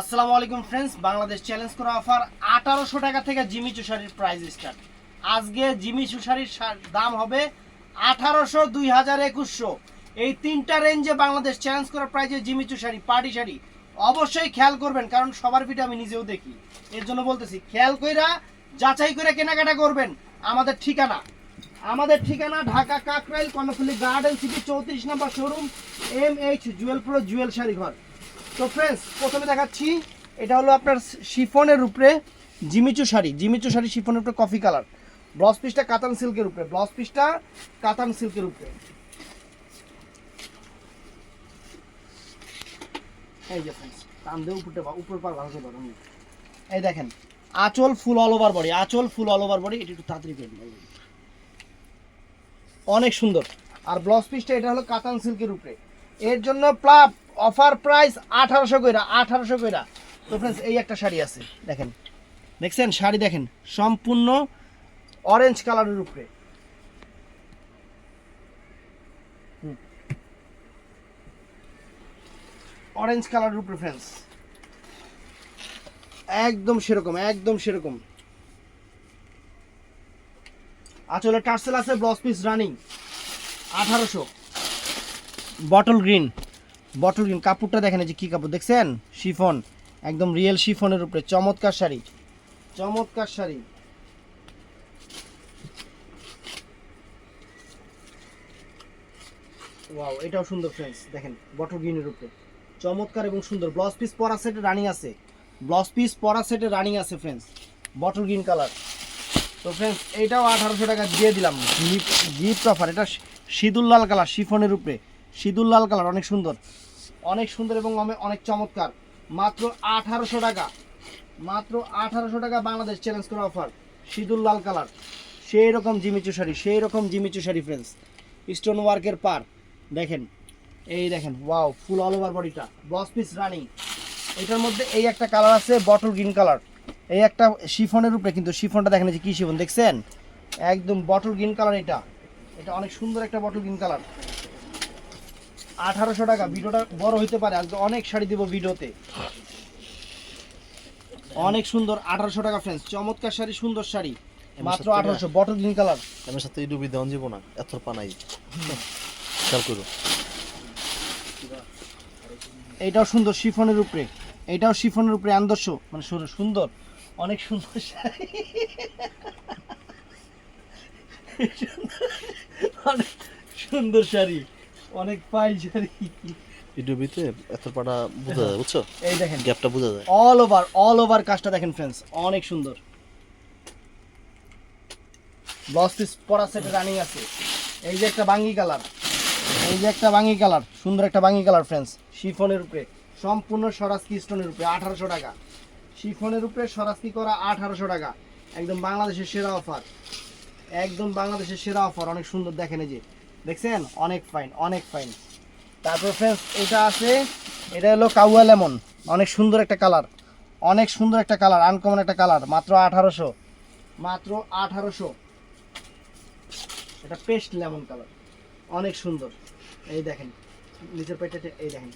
আসসালামু আলাইকুম friends Bangladesh challenge করা অফার আঠারোশো টাকা থেকে জিমিচু শাড়ির প্রাইস স্টার্ট আজকে জিমিচু শাড়ির শা- দাম হবে আঠারোশো দুই হাজার একুশশো। এই তিনটা রেঞ্জে বাংলাদেশ চ্যালেঞ্জ করা প্রাইজে জিমিচু শাড়ি পার্টি শাড়ি। অবশ্যই খেয়াল করবেন, কারণ সবার ভিডিও আমি নিজেও দেখি। এর জন্য বলতেছি, খেয়াল কইরা যাচাই করে কেনাকাটা করবেন আমাদের ঠিকানা। আমাদের ঠিকানা ঢাকা কাকরাইল কর্ণফুলি গার্ডেন সিটি চৌত্রিশ নম্বর showroom M H Jewel pro Jewel sari ঘর তো ফ্রেন্ডস প্রথমে দেখাচ্ছি, এটা হলো আপনার শিফনের উপরে জিমিচু শাড়ি। জিমিচু শাড়ি শিফনের উপরে কফি কালার ব্লাউজ পিসটা কাতান সিল্কের উপরে। ব্লাউজ পিসটা কাতান সিল্কের উপরে। এই যে ফ্রেন্ডস টান দিয়ে উপরটা উপর পার ভালো করে। এই দেখেন, আঁচল ফুল অল ওভার বডি আঁচল ফুল অল ওভার বডি এটা একটু তাড়াতাড়ি করে। অনেক সুন্দর। আর ব্লাউজ পিসটা এটা হলো কাতান সিল্কের উপরে। এর জন্য প্লাব অফার প্রাইস আঠারোশো কইরা আঠারোশো কইরা। তো ফ্রেন্ডস এই একটা শাড়ি আছে, দেখেন। দেখছেন? শাড়ি দেখেন, সম্পূর্ণ অরেঞ্জ কালারের উপরে। অরেঞ্জ কালারের উপরে ফ্রেন্ডস একদম সেরকম একদম সেরকম। আচলে টার্সেল আছে ব্লাউজ পিস রানিং আঠারোশো। বটল গ্রিন বটল গ্রিন কাপড়টা দেখেন যে কী কাপড়, দেখছেন? শিফন, একদম রিয়েল শিফনের উপরে, চমৎকার শাড়ি চমৎকার শাড়ি। ওয়াও এটাও সুন্দর ফ্রেন্ডস দেখেন বটল গ্রিনের উপরে। চমৎকার এবং সুন্দর ব্লাউজ পিস পরা সেটে রানিং আছে। ব্লাউজ পিস পরা সেটে রানিং আছে ফ্রেন্ডস বটল গ্রিন কালার তো ফ্রেন্ডস এইটাও আঠারোশো টাকা দিয়ে দিলাম গিফট অফার এটা সিঁদুর লাল কালার, শিফনের উপরে। সিঁদুর লাল কালার, অনেক সুন্দর। অনেক সুন্দর এবং অনেক চমৎকার। মাত্র আঠারোশো টাকা। মাত্র আঠারোশো টাকা বাংলাদেশ চ্যালেঞ্জ করা অফার সিঁদুর লাল কালার। সেই রকম জিমিচু শাড়ি, সেই রকম জিমিচু শাড়ি ফ্রেন্ডস স্টোন ওয়ার্কের পার। দেখেন, এই দেখেন ওয়াও ফুল অল ওভার বডিটা ব্লাউজ পিস রানিং এটার মধ্যে এই একটা কালার আছে বটল গ্রিন কালার এই একটা শিফনের উপরে, কিন্তু শিফনটা দেখেন যে কি শিফন, দেখছেন? একদম বটল গ্রিন কালার এটা। এটা অনেক সুন্দর একটা বটল গ্রিন কালার আঠারোশো টাকা। ভিডিওটা বড় হইতে পারে আজকে অনেক শাড়ি দিব ভিডিওতে। অনেক সুন্দর আঠারোশো টাকা ফ্রেন্ডস চমৎকার শাড়ি সুন্দর শাড়ি। মাত্র আঠারোশো বটল গ্রিন কালার আমার সাথে এই ডুবি দেওয়ান যাব না এত পানাই খেয়াল করো। এইটাও সুন্দর শিফনের উপরে এইটাও শিফনের উপরে আন্দর্শ মানে সুন্দর অনেক সুন্দর শাড়ি। অনেক সুন্দর শাড়ি। অনেক এই এত পাটা বোঝা যায় বুঝছ? এই দেখেন। গ্যাপটা বোঝা যায়। অল ওভার অল ওভার কাজটা দেখেন ফ্রেন্ডস অনেক সুন্দর। ব্লাউজ পিস পরা সেটে রানিং আছে। এই যে একটা বাঙ্গি কালার এই যে একটা বাঙ্গি কালার সুন্দর একটা বাঙ্গি কালার ফ্রেন্ডস শিফনের উপরে। সম্পূর্ণ সরাসকি স্টোনের উপরে আঠারোশো টাকা। শিফনের উপরে সরাসকি করা আঠারোশো টাকা। একদম বাংলাদেশের সেরা অফার একদম বাংলাদেশের সেরা অফার অনেক সুন্দর দেখেন এই যে। দেখছেন? অনেক ফাইন অনেক ফাইন তারপর ফ্রেন্ডস এটা আছে, এটা হলো কাউয়া লেমন। অনেক সুন্দর একটা কালার অনেক সুন্দর একটা কালার আনকমন একটা কালার মাত্র আঠারোশো। মাত্র আঠারোশো। এটা পেস্ট লেমন কালার অনেক সুন্দর। এই দেখেন, নিচের পেটে এই দেখেন।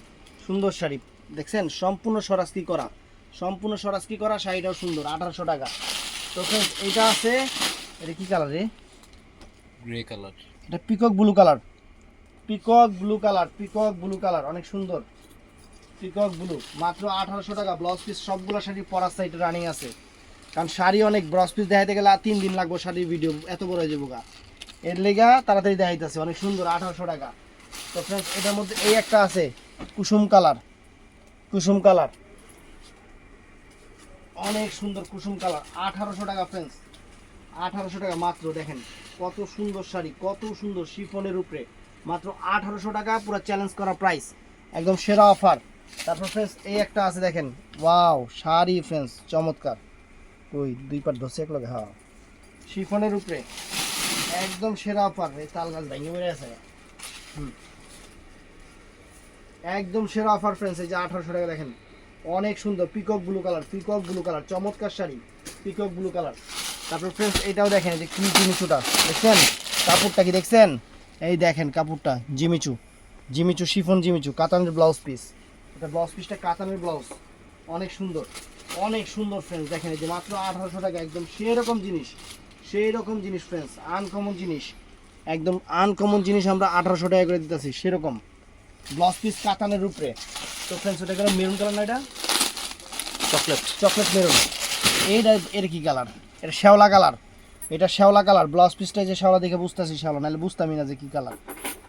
সুন্দর শাড়ি। দেখছেন? সম্পূর্ণ সরাসকি করা। সম্পূর্ণ সরাসকি করা শাড়িটাও সুন্দর, আঠারোশো টাকা। তো ফ্রেন্ডস এইটা আছে, এটা কি কালার রে? গ্রে কালার এটা peacock blue colour peacock blue colour peacock blue colour অনেক সুন্দর। পিকক ব্লু মাত্র আঠারোশো টাকা। ব্লাউজ পিস সবগুলো শাড়ি পরার সাইডে রানিং আছে। কারণ শাড়ি অনেক ব্লাউজ পিস দেখাইতে গেলে তিন দিন লাগবে শাড়ির ভিডিও এত বড় হয়ে যাব এর লেগা তাড়াতাড়ি দেখাইতেছে, অনেক সুন্দর, আঠারোশো টাকা। তো ফ্রেন্ডস এটার মধ্যে এই একটা আছে, কুসুম কালার কুসুম কালার অনেক সুন্দর কুসুম কালার আঠারোশো টাকা ফ্রেন্ডস আঠারোশো টাকা মাত্র, দেখেন। কত সুন্দর শাড়ি, কত সুন্দর শিফনের উপরে। মাত্র আঠারোশো টাকা, পুরো চ্যালেঞ্জ করা প্রাইস একদম সেরা অফার তারপর ফ্রেন্ডস এই একটা আছে দেখেন। ওয়াও শাড়ি ফ্রেন্ডস চমৎকার। ওই দুই পাট ধরছে এক লগে হ্যাঁ। শিফনের উপরে। একদম সেরা অফার এই তাল গাছ ভেঙে বেড়ে আছে। একদম সেরা অফার ফ্রেন্ডস এই যে আঠারোশো টাকা দেখেন। অনেক সুন্দর peacock blue colour peacock blue colour চমৎকার শাড়ি। পিকক ব্লু কালার তারপর ফ্রেন্ডস এটাও দেখেন যে কি জিমিচুটা দেখছেন? কাপড়টা কি দেখছেন? এই দেখেন কাপড়টা Jimmy Choo Jimmy Choo chiffon Jimmy Choo কাতানের blouse piece এটা ব্লাউজ পিসটা কাতানের ব্লাউজ অনেক সুন্দর। অনেক সুন্দর ফ্রেন্ডস দেখেন যে মাত্র আঠারোশো টাকা একদম সেই রকম জিনিস। সেই রকম জিনিস ফ্রেন্ডস আনকমন জিনিস। একদম আনকমন জিনিস আমরা আঠারোশো টাকা করে দিতেছি সেরকম। ব্লাউজ পিস কাতানের উপরে। তো ফ্রেন্ডস ওটা গেল মেরুন কালার না এটা? চকলেট চকলেট মেরুন এইটা এর কি কালার এটা শ্যাওলা কালার। এটা শ্যাওলা কালার। ব্লাউজ পিসটা যে শ্যাওলা দেখে বুঝতেছি শ্যাওলা, নাহলে বুঝতামই না যে কি কালার।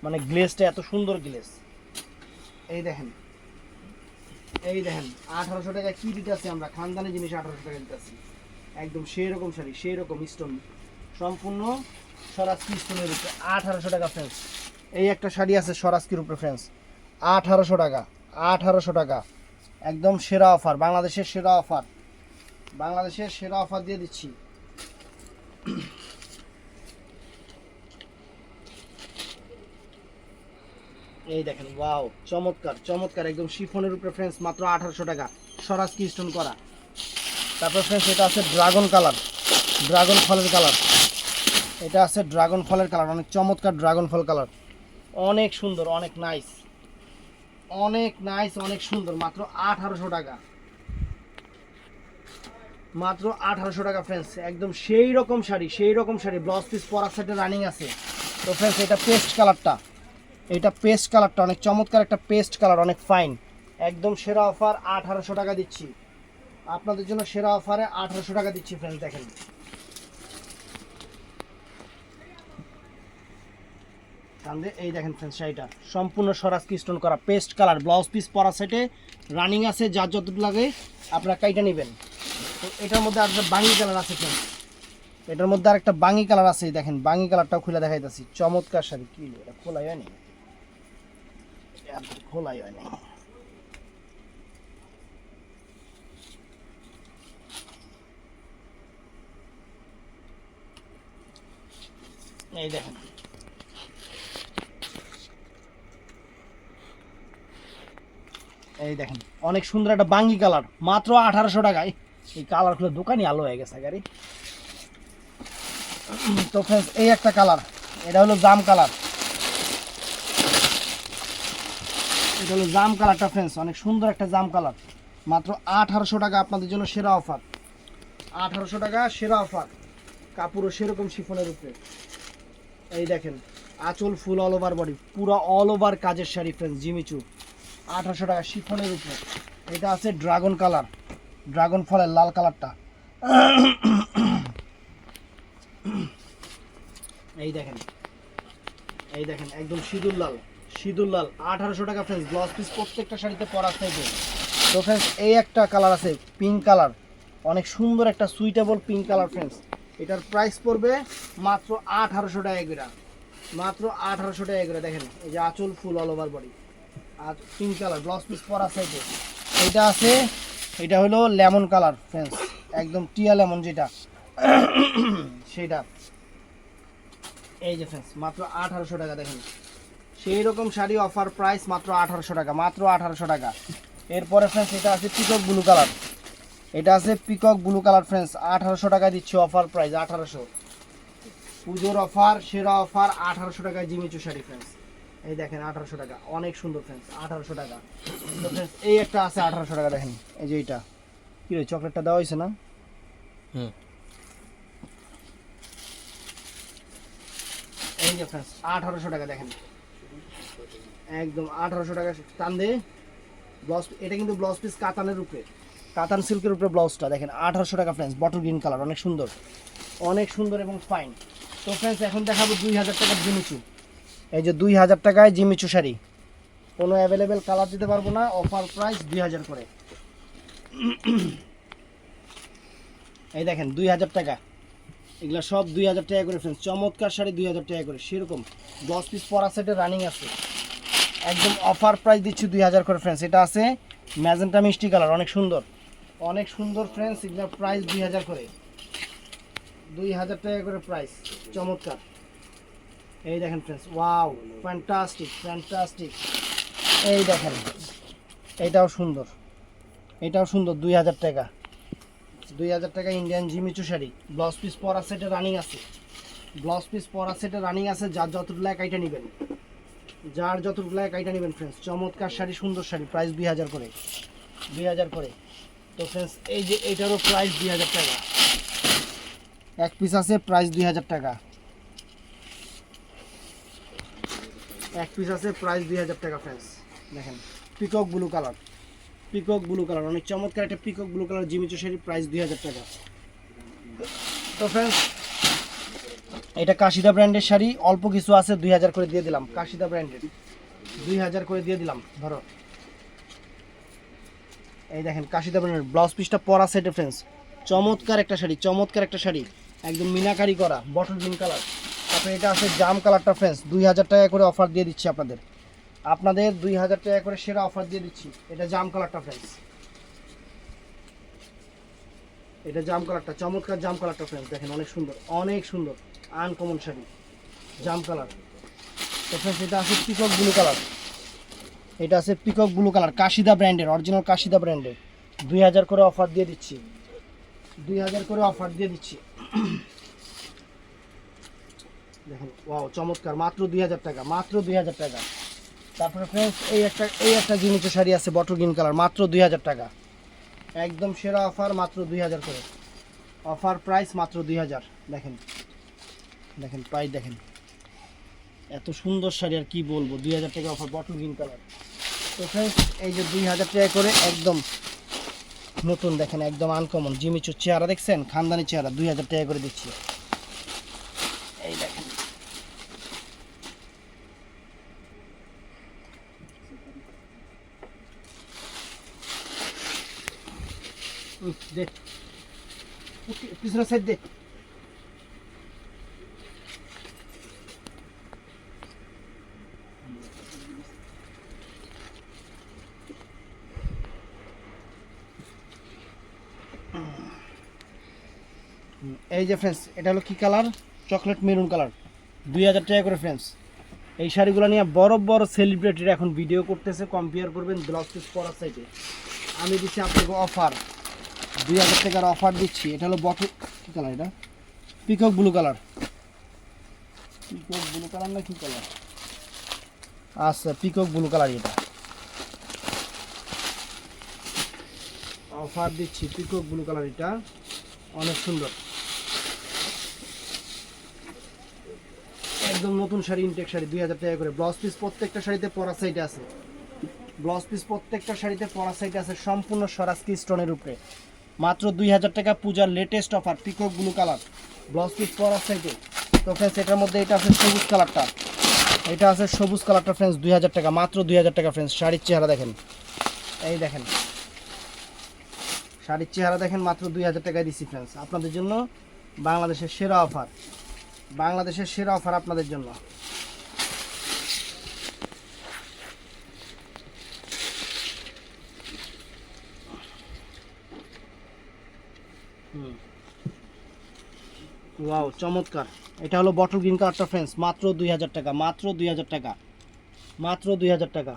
মানে গ্লেসটা এত সুন্দর গ্লেস। এই দেখেন। এই দেখেন, আঠারোশো টাকা কি দিতেছি আমরা? খানদানি জিনিস আঠারোশো টাকা দিতেছি। একদম সেই রকম শাড়ি সেই রকম স্টোন সম্পূর্ণ সরাজকি স্টোনের উপরে। আঠারোশো টাকা ফ্রেন্স এই একটা শাড়ি আছে সরাজকির উপরে ফ্রেন্স আঠারোশো টাকা আঠারোশো টাকা। একদম সেরা অফার বাংলাদেশের সেরা অফার বাংলাদেশের সেরা অফার দিয়ে দিচ্ছি। এই দেখেন ওয়াও চমৎকার চমৎকার, একদম শিফনের উপরে ফ্রেন্স মাত্র আঠারোশো টাকা। স্বরাজ কি করা। তারপর ফ্রেন্স এটা আছে ড্রাগন কালার ড্রাগন ফলের কালার এটা আছে ড্রাগন ফলের কালার অনেক চমৎকার ড্রাগন ফল কালার অনেক সুন্দর, অনেক নাইস অনেক নাইস অনেক সুন্দর, মাত্র আঠারোশো টাকা। মাত্র আঠারোশো টাকা ফ্রেন্ডস একদম সেই রকম শাড়ি, সেই রকম শাড়ি। ব্লাউজ পিস পরার সেটে রানিং আছে। তো ফ্রেন্ডস এটা পেস্ট কালারটা এটা পেস্ট কালারটা অনেক চমৎকার একটা পেস্ট কালার অনেক ফাইন একদম সেরা অফার আঠারোশো টাকা দিচ্ছি। আপনাদের জন্য সেরা অফারে আঠারোশো টাকা দিচ্ছি ফ্রেন্ডস দেখেন। এই দেখেন ফ্রেন্ডস শাড়িটা। সম্পূর্ণ স্বরাজ স্টোন করা পেস্ট কালার ব্লাউজ পিস পরা সেটে রানিং আছে, যার যতটুকু লাগে, আপনারা কাইটা নেবেন। এটার মধ্যে আরেকটা বাঙ্গি কালার আছে ফ্রেন্ডস এটার মধ্যে আরেকটা বাঙি কালার আছে দেখেন, বাঙ্গি কালারটাও খুলে দেখাইতেছি। চমৎকার শাড়ি, কি এটা খোলাই হয়নি? খোলাই হয়নি। এই দেখেন। এই দেখেন, অনেক সুন্দর একটা বাঙ্গি কালার, মাত্র আঠারোশো টাকায়। এই কালারগুলো দোকানই আলো হয়ে গেছে, গাড়ি। তো ফ্রেন্ডস এই একটা কালার। এটা হলো জাম কালার। এটা হলো জাম কালারটা ফ্রেন্ডস অনেক সুন্দর একটা জাম কালার। মাত্র আঠারোশো টাকা আপনাদের জন্য সেরা অফার। আঠারোশো টাকা সেরা অফার। কাপড়ও সেরকম শিফনের উপরে। এই দেখেন, আঁচল ফুল অল ওভার বডি পুরো অল ওভার কাজের শাড়ি ফ্রেন্ডস জিমিচু। আঠারোশো টাকা শিফনের উপরে। এটা আছে ড্রাগন কালার। ড্রাগন ফলের লাল কালারটা। এই দেখেন এই দেখেন, একদম সিঁদুর লাল সিঁদুর লাল, আঠারোশো টাকা ফ্রেন্ডস ব্লাউজ পিস প্রত্যেকটা শাড়িতে পরা থাকবে। তো ফ্রেন্ডস এই একটা কালার আছে পিঙ্ক কালার অনেক সুন্দর একটা সুইটেবল পিঙ্ক কালার ফ্রেন্ডস এটার প্রাইস পড়বে মাত্র আঠারোশো টাকা করে, মাত্র আঠারোশো টাকা করে, দেখেন, এই যে আঁচল ফুল অল ওভার বডি আর পিঙ্ক কালার ব্লাউজ পিস পরা সাইডে এটা আছে এটা হলো লেমন কালার ফ্রেন্ডস একদম টিয়া লেমন যেটা। সেটা। এই যে ফ্রেন্ডস মাত্র আঠারোশো টাকা দেখেন। সেই রকম শাড়ি অফার প্রাইস মাত্র আঠারোশো টাকা, মাত্র আঠারোশো টাকা। এরপরে ফ্রেন্ডস এটা আছে পিকক ব্লু কালার এটা আছে পিকক ব্লু কালার ফ্রেন্ডস আঠারোশো টাকা দিচ্ছি অফার প্রাইস আঠারোশো। পুজোর অফার সেরা অফার আঠারোশো টাকায় জিমিচু শাড়ি ফ্রেন্ডস এই দেখেন আঠারোশো টাকা। অনেক সুন্দর ফ্রেন্ডস আঠারোশো টাকা। তো ফ্রেন্ডস এই একটা আছে আঠারোশো টাকা দেখেন এই যে এইটা। কি রে চকলেটটা দেওয়া হয়েছে না? হুম। এই যে ফ্রেন্ডস আঠারোশো টাকা দেখেন। একদম আঠারোশো টাকা টান দে। ব্লাউজ এটা কিন্তু ব্লাউজ পিস কাতানের উপরে। কাতান সিল্কের উপরে ব্লাউজটা দেখেন আঠারোশো টাকা ফ্রেন্ডস বটল গ্রিন কালার অনেক সুন্দর। অনেক সুন্দর এবং ফাইন তো ফ্রেন্ডস এখন দেখাবো দুই হাজার টাকার জিমিচু এই যে দুই হাজার টাকায় জিমিচু শাড়ি। কোনো অ্যাভেলেবেল কালার দিতে পারব না অফার প্রাইস দুই হাজার করে। এই দেখেন, দুই হাজার টাকা। এগুলো সব দুই হাজার টাকা করে ফ্রেন্ডস চমৎকার শাড়ি দুই হাজার টাকা করে, সেরকম। দশ পিস পরা সেটে রানিং আছে। একদম অফার প্রাইস দিচ্ছি দুই হাজার করে ফ্রেন্ডস এটা আছে ম্যাজেন্টা মিষ্টি কালার অনেক সুন্দর। অনেক সুন্দর ফ্রেন্ডস এগুলোর প্রাইস দুই হাজার করে। দুই হাজার টাকা করে প্রাইস চমৎকার। এই দেখেন ফ্রেন্ডস ওয়াও ফ্যান্টাস্টিক ফ্যান্টাস্টিক এই দেখেন এইটাও সুন্দর, এটাও সুন্দর, দুই হাজার টাকা। দুই হাজার টাকা Indian Jimmy Choo sari blouse piece পরা সেটে রানিং আছে। ব্লাউজ পিস পরা সেটে রানিং আছে, যার যতটুকু লাগে কাইটা নেবেন। যার যতটুকু লাগে কাইটা নেবেন ফ্রেন্ডস চমৎকার শাড়ি, সুন্দর শাড়ি প্রাইস দুই হাজার করে। দুই হাজার করে। তো ফ্রেন্ডস এই যে এইটারও প্রাইস দুই হাজার টাকা। এক পিস আছে প্রাইস দুই হাজার টাকা। এক পিস আছে প্রাইস দুই হাজার টাকা ফ্রেন্ডস দেখেন peacock blue colour peacock blue colour অনেক চমৎকার একটা peacock blue colour Jimmy Choo শাড়ির প্রাইস দুই হাজার টাকা। তো ফ্রেন্ডস এটা কাশিদা ব্র্যান্ডের শাড়ি, অল্প কিছু আছে, দুই হাজার করে দিয়ে দিলাম, কাশিদা ব্র্যান্ডের দুই হাজার করে দিয়ে দিলাম, ধরো। এই দেখেন, কাশিদা ব্র্যান্ডের ব্লাউজ পিসটা পরা সেটে ফ্রেন্ডস চমৎকার একটা শাড়ি, চমৎকার একটা শাড়ি। একদম মিনাকারি করা বটল গ্রিন কালার তারপরে এটা আছে জাম কালারটা ফ্রেন্ডস দুই হাজার টাকা করে অফার দিয়ে দিচ্ছি আপনাদের। আপনাদের দুই হাজার টাকা করে সেরা অফার দিয়ে দিচ্ছি। এটা জাম কালারটা ফ্রেন্ডস এটা জাম কালারটা, চমৎকার জাম কালারটা ফ্রেন্ডস দেখেন, অনেক সুন্দর অনেক সুন্দর আনকমন শাড়ি। জাম কালার। তো ফ্রেন্ডস এটা আছে পিকক ব্লু কালার এটা আছে পিকক ব্লু কালার কাশিদা ব্র্যান্ডের অরিজিনাল কাশিদা ব্র্যান্ডের দুই হাজার করে অফার দিয়ে দিচ্ছি। দুই হাজার করে অফার দিয়ে দিচ্ছি। দেখেন ওয়াও চমৎকার, মাত্র দুই হাজার টাকা, মাত্র দুই হাজার টাকা। তারপরে ফ্রেন্ডস এই একটা এই একটা জিনিসের শাড়ি আছে বটল গ্রিন কালার, মাত্র দুই হাজার টাকা। একদম সেরা অফার মাত্র দুই হাজার করে। অফার প্রাইস মাত্র দুই হাজার। দেখেন দেখেন প্রাইস দেখেন। এত সুন্দর শাড়ি আর কি বলব, দুই হাজার টাকা অফার বটল গ্রিন কালার। তো ফ্রেন্ডস এই যে দুই হাজার টাকা করে একদম নতুন দেখেন, একদম আনকমন জিমিচুর চেহারা দেখছেন? খানদানি চেহারা, দুই হাজার টাকা করে দিচ্ছি এই দেখেন উম, দে পিছনের সাইড দে এই যে ফ্রেন্ডস এটা হলো কি কালার চকলেট মেরুন কালার দুই হাজার টাকা করে ফ্রেন্ডস এই শাড়িগুলো নিয়ে বড় বড় সেলিব্রিটিরা এখন ভিডিও করতেছে কম্পেয়ার করবেন ব্লাউজ পিস পরার সাইডে আমি দিচ্ছি আপনাকে অফার দুই হাজার টাকার অফার দিচ্ছি। এটা হলো বটল কী কালার এটা? Peacock blue colour peacock blue colour না কি কালার আচ্ছা পিকক ব্লু কালার এটা। অফার দিচ্ছি পিকক ব্লু কালার এটা। অনেক সুন্দর। একদম নতুন শাড়ি ইনটেক শাড়ি, দুই হাজার টাকা করে। ব্লাউজ পিস প্রত্যেকটা শাড়িতে পরা সাইডে আছে। ব্লাউজ পিস প্রত্যেকটা শাড়িতে পরা সাইডে আছে, সম্পূর্ণ স্বরাজকি স্টোনের উপরে। মাত্র দুই হাজার টাকা পূজার latest offer peacock blue colour blouse piece পরা সাইডে তো ফ্রেন্ডস এটার মধ্যে এটা আছে সবুজ কালারটা এটা আছে সবুজ কালারটা ফ্রেন্ডস দুই হাজার টাকা, মাত্র দুই হাজার টাকা ফ্রেন্ডস শাড়ির চেহারা দেখেন। এই দেখেন। শাড়ির চেহারা দেখেন, মাত্র দুই হাজার টাকায় দিচ্ছি ফ্রেন্ডস আপনাদের জন্য বাংলাদেশের সেরা অফার বাংলাদেশের সেরা অফার আপনাদের জন্য। ওয়াও, চমৎকার। এটা হলো বটল গ্রিন কালারটা ফ্রেন্ডস মাত্র দুই হাজার টাকা, মাত্র দুই হাজার টাকা। মাত্র দুই হাজার টাকা।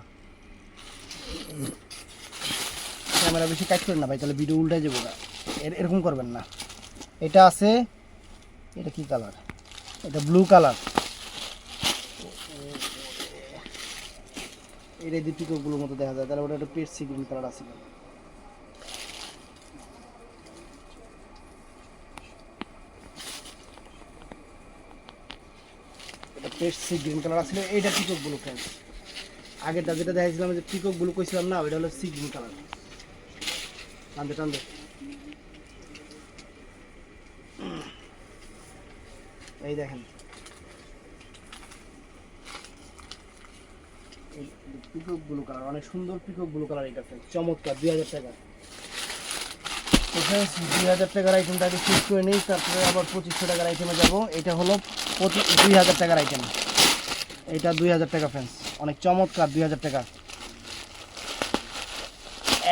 ক্যামেরা বেশি কাজ করেন না ভাই, তাহলে ভিডিও উল্টে যাব না এর- এরকম করবেন না। এটা আছে, এটা কি কালার এটা ব্লু কালার এটা দীপিকাগুলোর মতো দেখা যায়। তাহলে ওটা একটা পেট সি গ্রিন কালার আছে। পেট সি গ্রিন কালার আছে এইটা পিকক ব্লু যেটা দেখাইছিলাম যে পিকক ব্লু কইছিলাম না, ওইটা হলো সি গ্রিন কালার টানতে টানতে। এই দেখেন। পিকক ব্লু কালার অনেক সুন্দর পিকক ব্লু কালার এটা চমৎকার, দুই হাজার টাকা। দুই হাজার টাকার আইটেমটাকে শেষ করে নিই, তারপরে আবার পঁচিশশো টাকার আইটেমে যাব। এটা হলো পঁচিশ দুই হাজার টাকার আইটেম এটা দুই হাজার টাকা ফ্রেন্ডস অনেক চমৎকার দুই হাজার টাকা।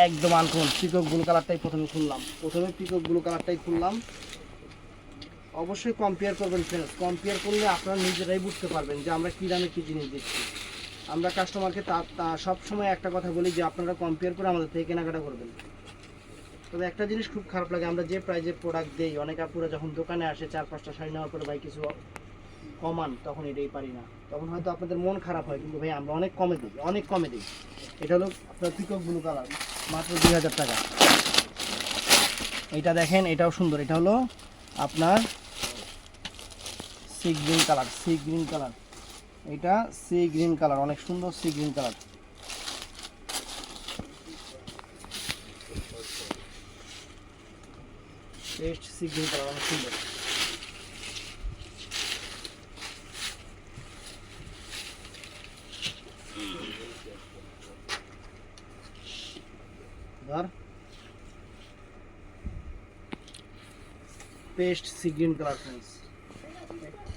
একদম আনকমন পিকক ব্লু কালারটাই প্রথমে খুললাম। প্রথমে পিকক ব্লু কালারটাই খুললাম। অবশ্যই কম্পেয়ার করবেন ফ্রেন্ডস কম্পেয়ার করলে আপনারা নিজেরাই বুঝতে পারবেন যে আমরা কী দামে কী জিনিস দিচ্ছি। আমরা কাস্টমারকে তা সবসময় একটা কথা বলি যে আপনারা কম্পেয়ার করে আমাদের থেকে কেনাকাটা করবেন। তবে একটা জিনিস খুব খারাপ লাগে। আমরা যে প্রাইজে প্রোডাক্ট দেই, অনেক আপুরা যখন দোকানে আসে চার পাঁচটা শাড়ি নেওয়ার পরে ভাই কিছু কমান, তখন এটাই পারি না। তখন হয়তো আপনাদের মন খারাপ হয়, কিন্তু ভাই, আমরা অনেক কমে দিই, অনেক কমে দিই। এটা হলো আপনার পিকক ব্লু কালার, মাত্র দুই হাজার টাকা। এটা দেখেন, এটাও সুন্দর। এটা হলো আপনার sea green colour sea green colour. এটা সি গ্রিন কালার, অনেক সুন্দর sea green colour. Paste sea green colour, অনেক সুন্দর ধর paste sea green colour friends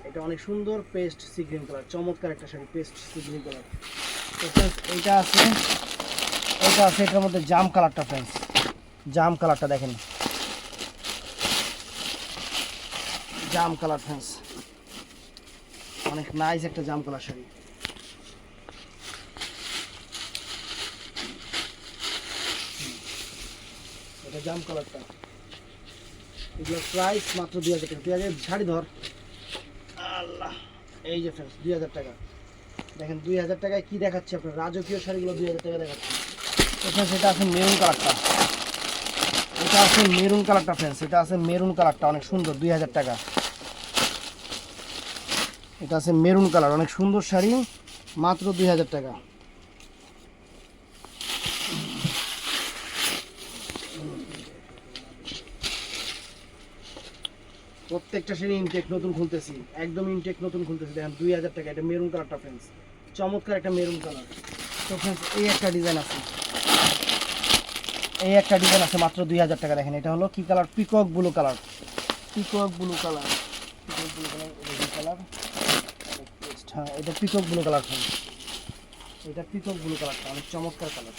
এটা অনেক সুন্দর পেস্ট সি গ্রিন কালার, চমৎকার একটা sari, paste sea green colour. তো ফ্রেন্ডস আছে এটা আছে, এটার মধ্যে জাম কালারটা ফ্রেন্ডস জাম কালারটা দেখেন। জাম কালার ফ্রেন্ডস অনেক নাইস একটা জাম কালার শাড়ি। এটা জাম কালারটা। এগুলোর প্রাইস মাত্র দুই হাজার টাকা। হাজার শাড়ি ধর। আল্লাহ, এই যে ফ্রেন্ডস দুই হাজার টাকা। দেখেন, দুই হাজার টাকায় কি দেখাচ্ছে আপনার? রাজকীয় শাড়িগুলো দুই হাজার টাকা দেখাচ্ছে। এটা আছে মেরুন কালারটা এটা আছে মেরুন কালারটা ফ্রেন্ডস এটা আছে মেরুন কালারটা অনেক সুন্দর, দুই হাজার টাকা। এটা আছে মেরুন কালার অনেক সুন্দর শাড়ি, মাত্র দুই হাজার টাকা। প্রত্যেকটা শাড়ি ইনটেক নতুন খুলতেছি, একদম ইনটেক নতুন খুলতেছি। দেখেন, দুই হাজার টাকা, এটা মেরুন কালারটা ফ্রেন্ডস চমৎকার একটা মেরুন কালার তো ফ্রেন্ডস এই একটা ডিজাইন আছে। এই একটা ডিজাইন আছে মাত্র দুই হাজার টাকা, দেখেন, এটা হলো কি colour peacock blue colour peacock blue colour peacock blue colour colour হ্যাঁ এটা পিকক ব্লু কালার ফ্রেন্ডস এটা পিকক ব্লু কালারটা অনেক চমৎকার কালার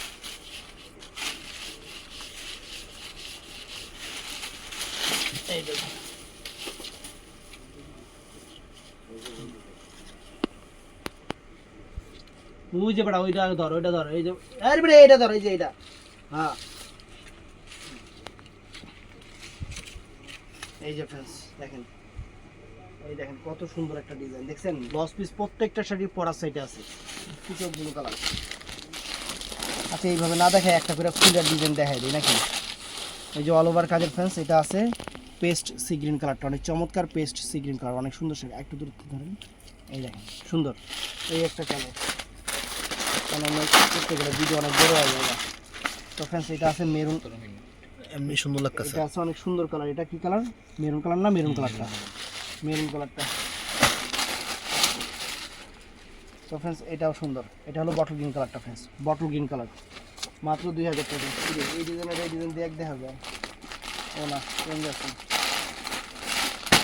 এই দেখুন। তুই যে ওইটা ধর ওইটা ধর এই যে আরে বেটা এইটা ধর এই যে এইটা হ্যাঁ এই যে ফ্রেন্ডস দেখেন। এই দেখেন, কত সুন্দর একটা ডিজাইন দেখছেন? ব্লাউজ পিস প্রত্যেকটা শাড়ির পরার সাইডে আছে। পিচক ব্লু কালার আচ্ছা এইভাবে না দেখে একটা করে ফুলের ডিজাইন দেখাই দিই, নাকি? এই যে অল ওভার কাজের ফ্রেন্ডস এটা আছে পেস্ট সি গ্রিন কালারটা অনেক চমৎকার পেস্ট সি গ্রিন কালার অনেক সুন্দর শাড়ি। একটু দূর ধরেন। এই দেখেন, সুন্দর। এই একটা কালার কারণ আমরা করতে গেলে ভিডিও অনেক বড় হয়ে যাবে। তো ফ্রেন্ডস এটা আছে মেরুন এমনি সুন্দর লাগতেছে। এটা আছে অনেক সুন্দর কালার এটা কি কালার মেরুন কালার না মেরুন কালারটা মেরুন কালারটা তো ফ্রেন্ডস এটাও সুন্দর। এটা হলো বটল গ্রিন কালারটা ফ্রেন্ডস বটল গ্রিন কালার মাত্র দুই হাজার টাকা। এই ডিজাইনের এই ডিজাইন দেখ দেখা যায়। ও না আছে।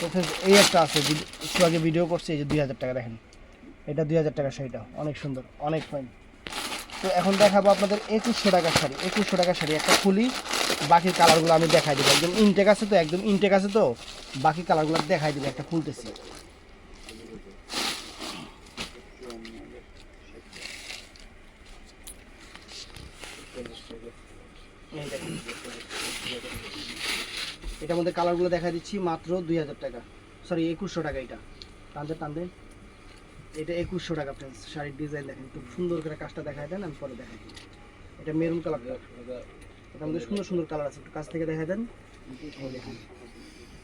তো ফ্রেন্ডস এই একটা আছে। একটু আগে ভিডিও করছে এই যে দুই হাজার টাকা দেখেন। এটা দুই হাজার টাকা শাড়িটা। অনেক সুন্দর অনেক ফাইন তো এখন দেখাবো আপনাদের একুশশো টাকার শাড়ি। একুশশো টাকার শাড়ি, একটা খুলি। বাকি কালারগুলো আমি দেখাই দেবো। একদম ইনটেক আছে তো, একদম ইনটেক আছে তো? বাকি কালারগুলো দেখাই দিবে, একটা খুলতেছি। এটার মধ্যে কালারগুলো দেখা দিচ্ছি, মাত্র দুই হাজার টাকা। সরি একুশশো টাকা এটা। টানতে টানতে। এটা একুশশো টাকা ফ্রেন্ডস শাড়ির ডিজাইন দেখেন খুব সুন্দর করে কাজটা দেখায় দেন আমি পরে দেখাই। এটা মেরুন কালারটা এটার মধ্যে সুন্দর সুন্দর কালার আছে একটু কাছ থেকে দেখা দেন। এই দেখেন।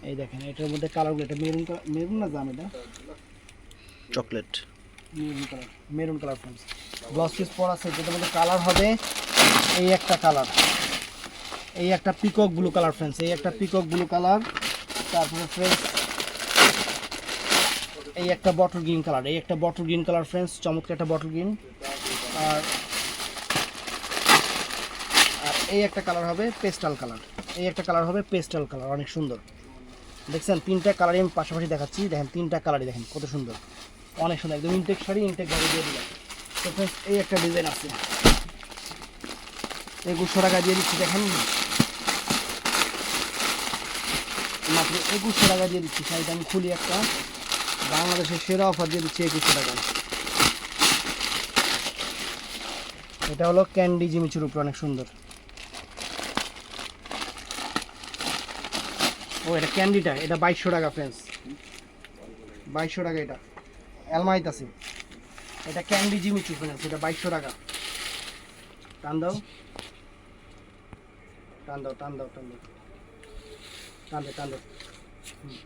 এই দেখেন এটার মধ্যে কালারগুলো এটা মেরুন কালার মেরুন না জাম এটা? Chocolate. Maroon colour maroon colour friends blouse piece পরা আছে যেটার মধ্যে কালার হবে এই একটা কালার এই একটা পিকক ব্লু কালার ফ্রেন্ডস এই একটা পিকক ব্লু কালার তারপরে ফ্রেন্ডস এই একটা বটল গ্রিন কালার এই একটা বটল গ্রিন কালার ফ্রেন্ডস চমৎকার একটা বটল গ্রিন আর আর এই একটা কালার হবে পেস্টাল কালার এই একটা কালার হবে পেস্টাল কালার অনেক সুন্দর। দেখছেন তিনটা কালারই আমি পাশাপাশি দেখাচ্ছি। দেখেন তিনটা কালারই দেখেন কত সুন্দর। অনেক সুন্দর একদম ইনটেক শাড়ি ইনটেক ভাবে দিয়ে দিলাম। তো friends, এই একটা ডিজাইন আছে। একুশশো টাকা দিয়ে দিচ্ছি দেখেন। মাত্র একুশশো টাকা দিয়ে দিচ্ছি শাড়িটা আমি খুলি একটা। বাংলাদেশের সেরা অফার দিয়ে দিচ্ছি একুশশো টাকা এটা হলো ক্যান্ডি জিমিচুর উপরে অনেক সুন্দর। ও, এটা ক্যান্ডিটা, এটা বাইশশো টাকা ফ্রেন্ডস বাইশশো টাকা এটা। অ্যালমাইত আছে। এটা ক্যান্ডি জিমিচু ফ্রেন্ডস এটা বাইশশো টাকা। টান দাও। টান দাও টান দাও টান দাও। টান দে টান দে। হুম।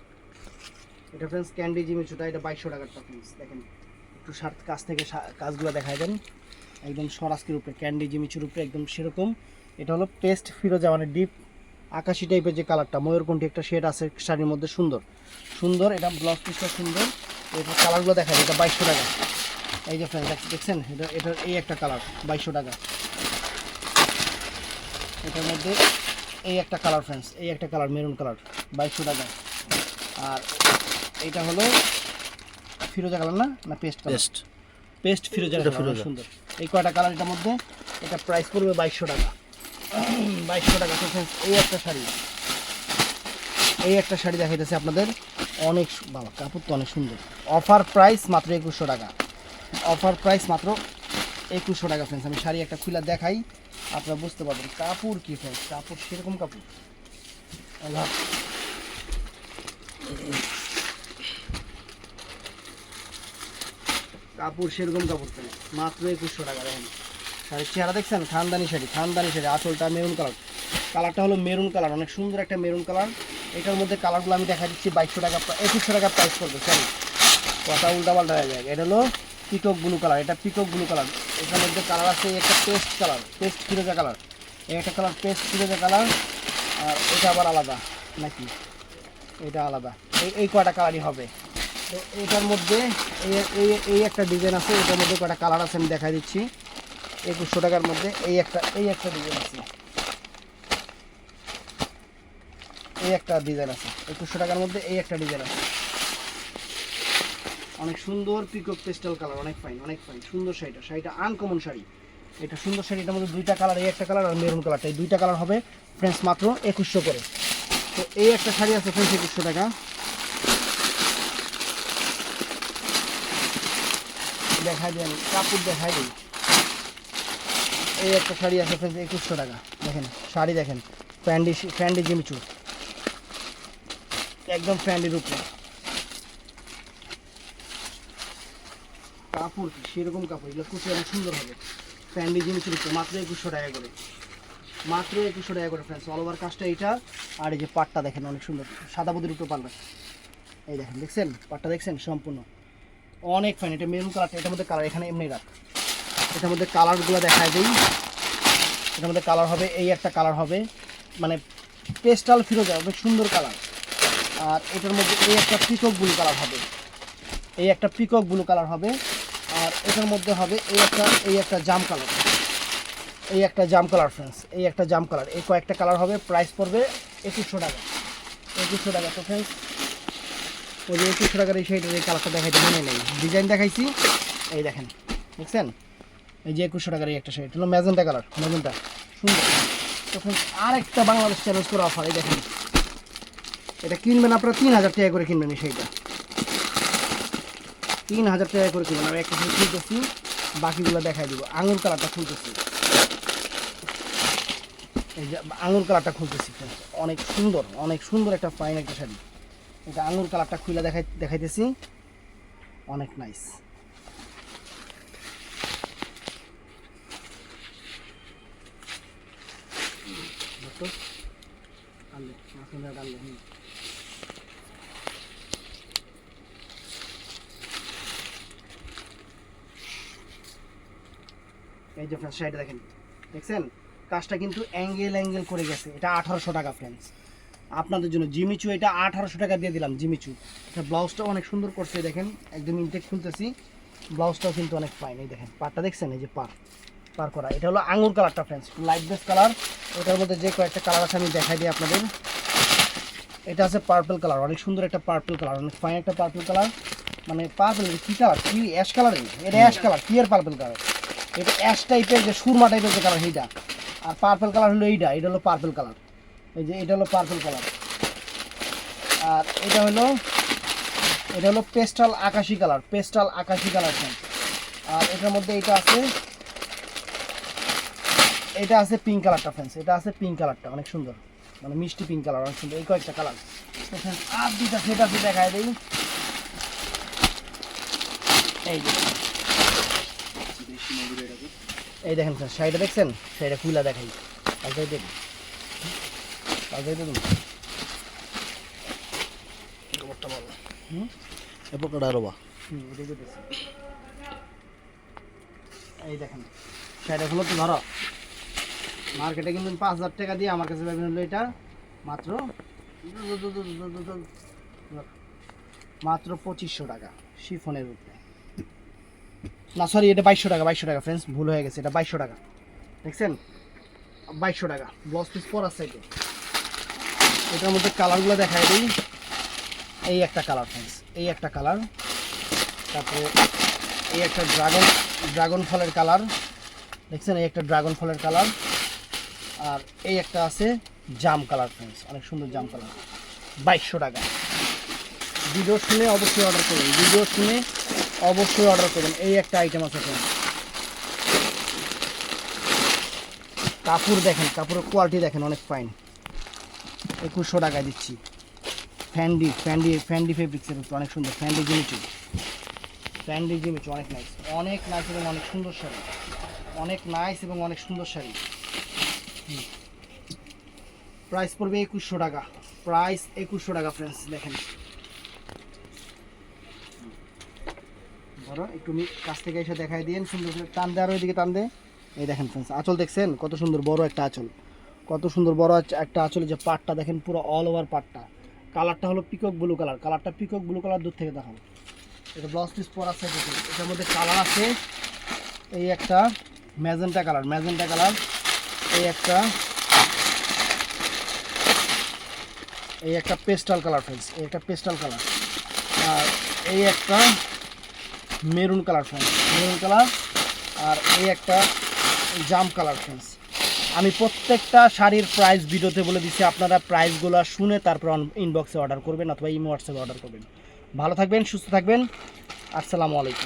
এটা ফ্রেন্ডস ক্যান্ডি জিমিচুটা এটা বাইশশো টাকার ফ্রেন্ডস দেখেন। একটু সার কাছ থেকে কাজগুলো দেখায় দেন। একদম সরাসকির উপরে ক্যান্ডি জিমিচুর উপরে একদম সেরকম। এটা হলো পেস্ট ফিরোজা মানে ডিপ আকাশি টাইপের যে কালারটা ময়ূরকণ্ঠী একটা শেড আছে, শাড়ির মধ্যে সুন্দর। সুন্দর, এটা ব্লাউজ পিসটা সুন্দর। এটা কালারগুলো দেখায় এটা বাইশশো টাকা। এই যে ফ্রেন্ড দেখছেন? এটা এটার এই একটা কালার বাইশশো টাকা। এটার মধ্যে এই একটা কালার ফ্রেন্ডস এই একটা কালার মেরুন কালার বাইশশো টাকা। আর এটা হলো ফিরোজা কালার না? না পেস্ট বেস্ট পেস্ট ফিরোজা এটা কালার ফিরোজা। সুন্দর। এই কয়টা কালার এটার মধ্যে? এটা প্রাইস পড়বে বাইশশো টাকা। বাইশশো টাকা। তো এই একটা শাড়ি। এই একটা শাড়ি দেখাইতেছে আপনাদের। অনেক বাবা কাপড় তো অনেক সুন্দর। অফার প্রাইস মাত্র একুশশো টাকা। অফার প্রাইস মাত্র একুশশো টাকা ফ্রেন্ডস আমি শাড়ি একটা খুলে দেখাই আপনারা বুঝতে পারবেন। কাপড় কি ফ্রেন্ডস কাপড় সেরকম কাপড়? আল্লাহ। কাপড় সেরকম কাপড় ফ্রেন্ডস মাত্র একুশশো টাকা, দেখেন। শাড়ির চেহারা দেখছেন? খানদানি শাড়ি খানদানি শাড়ি, আসলটা মেরুন কালার। কালারটা হলো মেরুন কালার, অনেক সুন্দর একটা মেরুন কালার। এটার মধ্যে কালারগুলো আমি দেখা দিচ্ছি, বাইশশো টাকা একুশশো টাকা প্রাইস করবে সরি কথা উল্টাপাল্টা হয়ে যায়। এটা হলো পিকক ব্লু কালার, এটা পিকক ব্লু কালার। এটার মধ্যে কালার আছে একটা পেস্ট কালার, পেস্ট ফিরোজা কালার। একটা কালার, পেস্ট ফিরোজা কালার। আর এটা আবার আলাদা, নাকি? এটা আলাদা। এই এই কয়টা কালারই হবে? তো এটার মধ্যে এই- এই একটা ডিজাইন আছে, এটার মধ্যে কয়টা কালার আছে আমি দেখাই দিচ্ছি। একুশশো টাকার মধ্যে এই একটা এই একটা ডিজাইন আছে। এই একটা ডিজাইন আছে। একুশশো টাকার মধ্যে এই একটা ডিজাইন আছে। অনেক সুন্দর পিকক পেস্টাল কালার অনেক ফাইন অনেক ফাইন সুন্দর শাড়িটা। শাড়িটা আনকমন শাড়ি। এটা সুন্দর শাড়ি, এটার মধ্যে দুইটা কালার এই একটা কালার আর মেরুন কালারটা এই দুইটা কালার হবে ফ্রেন্ডস মাত্র একুশশো করে। তো এই একটা শাড়ি আছে ফ্রেন্ডস একুশশো টাকা। দেখাই দেন, কাপড় দেখাই দিই। এই একটা শাড়ি আছে একুশশো টাকা। দেখেন, শাড়ি দেখেন ফ্যান্ডি ফ্যান্ডি জিমিচু একদম ফ্যান্ডির উপরে কাপড় সেরকম কাপড়, এগুলো কুচি অনেক সুন্দর হবে। ফ্যান্ডি জিনিসের উপরে, মাত্র একুশশো টাকা করে। মাত্র একুশশো টাকা করে ফ্রেন্ডস অল ওভার কাজটা এইটা। আর এই যে পাটটা দেখেন, অনেক সুন্দর। সাদা বুদের উপরে পারবে এই দেখেন, দেখছেন? পাটটা দেখছেন? সম্পূর্ণ। অনেক ফাইন এটা মেরুন কালারটা এটার মধ্যে কালার এখানে এমনি রাখ। এটার মধ্যে কালারগুলো দেখায় দিই। এটার মধ্যে কালার হবে, এই একটা কালার হবে। মানে পেস্টাল ফিরোজা অনেক সুন্দর কালার আর এটার মধ্যে এই একটা পিকক ব্লু কালার হবে। এই একটা পিকক ব্লু কালার হবে। আর এটার মধ্যে হবে এই একটা এই একটা জাম কালার এই একটা জাম কালার ফ্রেন্ডস এই একটা জাম কালার এই কয়েকটা কালার হবে প্রাইস পড়বে একুশশো টাকা। একুশশো টাকা, তো ফ্রেন্ডস ওই যে একুশশো টাকার এই শাড়িটার এই কালারটা দেখাইতে মনে নেই। ডিজাইন দেখাইছি। এই দেখেন, দেখছেন? এই যে একুশশো টাকার এই একটা শাড়ি, এটা হলো ম্যাজেন্টা কালার ম্যাজেন্টা। সুন্দর। তো ফ্রেন্ডস আর একটা বাংলাদেশ চ্যালেঞ্জ করে অফার এই দেখেন। এটা কিনবেন আপনারা তিন হাজার টাকা করে কিনবেন এই শাড়িটা। তিন হাজার টাকা করে কিনবেন। আমি একটা শাড়ি খুলতেছি, বাকিগুলো দেখাই দিব। আঙুর কালারটা খুলতেছি। এই যে আঙুর কালারটা খুলতেছি অনেক সুন্দর অনেক সুন্দর একটা ফাইন একটা শাড়ি। এটা আঙুর কালারটা খুলে দেখাই দেখাইতেছি। অনেক নাইস এই যে দেখেন, দেখছেন? কাজটা কিন্তু অ্যাঙ্গেল অ্যাঙ্গেল করে গেছে। এটা আঠারোশো টাকা ফ্রেন্ডস আপনাদের জন্য জিমিচু এটা আঠারোশো টাকা দিয়ে দিলাম জিমিচু এটা ব্লাউজটাও অনেক সুন্দর করছে দেখেন, একদম ইনটেক খুলতেছি। ব্লাউজটাও কিন্তু অনেক ফাইন এই দেখেন পাটটা দেখছেন, এই যে পার পার করা। এটা হলো আঙুর কালারটা ফ্রেন্ডস লাইট বেস কালার এটার মধ্যে যে কয়েকটা কালার আছে আমি দেখাই দিই আপনাদের। এটা আছে পার্পল কালার অনেক সুন্দর একটা পার্পল কালার অনেক ফাইন একটা পার্পল কালার মানে পার্পল কি কালার কি অ্যাশ কালার এটা অ্যাশ কালার কি এর পার্পল কালার এটা অ্যাশ টাইপের যে সুরমা টাইপের যে কালার এইটা। আর পার্পল কালার হলো এইটা এটা হলো পার্পল কালার এই যে, এটা হলো পার্পল কালার আর এটা হলো এটা হলো পেস্টাল আকাশি কালার পেস্টাল আকাশি কালার আর এটার মধ্যে এটা আছে এটা আছে পিঙ্ক কালারটা ফ্রেন্ডস এটা আছে পিঙ্ক কালারটা অনেক সুন্দর। মানে মিষ্টি পিঙ্ক কালার অনেক সুন্দর। এই কয়েকটা কালার আর দুইটা সেটা আছে দেখায় দিই। এই যে। এই দেখেন স্যার শাড়িটা দেখছেন? শাড়িটা খুলা দেখাই। দেখুন। তাড়াতাড়ি দেবেন কাপড়টা ভালো। হুম? এরপর কটা আরও বা। হুম এটাই দিতেছি এই দেখেন সেটা হলো তো ধরো মার্কেটে কিন্তু পাঁচ হাজার টাকা দিয়ে আমার কাছে পাবেন হলো এটা মাত্র মাত্র পঁচিশশো টাকা শিফনের উপরে। না সরি এটা বাইশশো টাকা বাইশশো টাকা ফ্রেন্ডস ভুল হয়ে গেছে এটা বাইশশো টাকা। দেখছেন? বাইশশো টাকা ব্লাউজ পিস পর আছে এটা এটার মধ্যে কালারগুলো দেখাই দিই। এই একটা কালার ফ্রেন্ডস এই একটা কালার। তারপরে এই একটা ড্রাগন ড্রাগন ফলের কালার। দেখছেন, এই একটা ড্রাগন ফলের কালার। আর এই একটা আছে জাম কালার ফ্রেন্ডস অনেক সুন্দর জাম কালার। বাইশশো টাকা। ভিডিও শুনে অবশ্যই অর্ডার করুন। ভিডিও শুনে অবশ্যই অর্ডার করুন। এই একটা আইটেম আছে কাপড় দেখেন, কাপড়ের কোয়ালিটি দেখেন, অনেক ফাইন একুশশো টাকায় দিচ্ছি। ফ্যান্ডি ফ্যান্ডি ফ্যান্ডি ফেব্রিক্সের অনেক সুন্দর। Fendi Jimmy Choo Fendi Jimmy Choo অনেক নাইস অনেক নাইস এবং অনেক সুন্দর শাড়ি। অনেক নাইস এবং অনেক সুন্দর শাড়ি। প্রাইস পড়বে একুশশো টাকা। প্রাইস একুশশো টাকা ফ্রেন্ডস দেখেন। ধরো, একটু কাছ থেকে এসে দেখাই দিন সুন্দর করে। টান দেওয়ার ওইদিকে টান দে। এই দেখেন ফ্রেন্ডস আঁচল দেখছেন? কত সুন্দর, বড় একটা আঁচল। কত সুন্দর বড় একটা আঁচলে যে পাটটা দেখেন, পুরো অল ওভার পাটটা। কালারটা হলো পিকক ব্লু কালার কালারটা পিকক ব্লু কালার দূর থেকে দেখান এটা ব্লাউজ পিস পরা আছে এটার মধ্যে কালার আছে এই একটা ম্যাজেন্টা কালার ম্যাজেন্টা কালার এই একটা এই একটা পেস্টাল কালার ফ্রেন্ডস এই একটা পেস্টাল কালার আর এই একটা maroon colour friends maroon colour আর এই একটা জাম কালার ফ্রেন্ডস আমি প্রত্যেকটা শাড়ির প্রাইস ভিডিওতে বলে দিচ্ছি আপনারা প্রাইসগুলো শুনে তারপর ইনবক্সে অর্ডার করবেন অথবা ইমো হোয়াটসঅ্যাপে অর্ডার করবেন। ভালো থাকবেন, সুস্থ থাকবেন। আসসালামু আলাইকুম।